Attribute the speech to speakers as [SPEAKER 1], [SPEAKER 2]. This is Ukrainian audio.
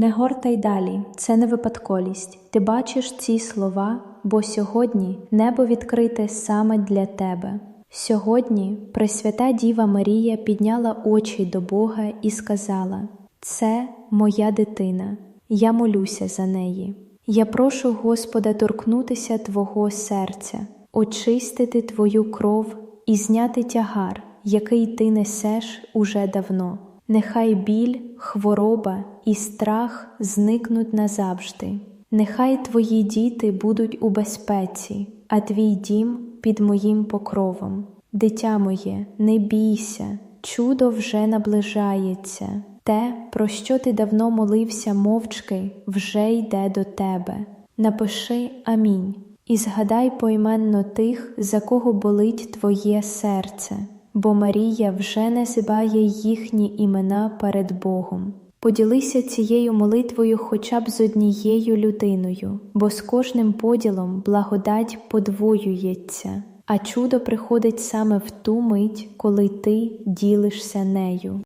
[SPEAKER 1] Не гортай далі, це не випадковість. Ти бачиш ці слова, бо сьогодні небо відкрите саме для тебе. Сьогодні Пресвята Діва Марія підняла очі до Бога і сказала: Це моя дитина, я молюся за неї. Я прошу Господа торкнутися Твого серця, очистити Твою кров і зняти тягар, який ти несеш уже давно. Нехай біль, хвороба і страх зникнуть назавжди. Нехай твої діти будуть у безпеці, а твій дім під моїм покровом. Дитя моє, не бійся, чудо вже наближається. Те, про що ти давно молився мовчки, вже йде до тебе. Напиши Амінь і згадай поіменно тих, за кого болить твоє серце, бо Марія вже називає їхні імена перед Богом. Поділися цією молитвою хоча б з однією людиною, бо з кожним поділом благодать подвоюється, а чудо приходить саме в ту мить, коли ти ділишся нею.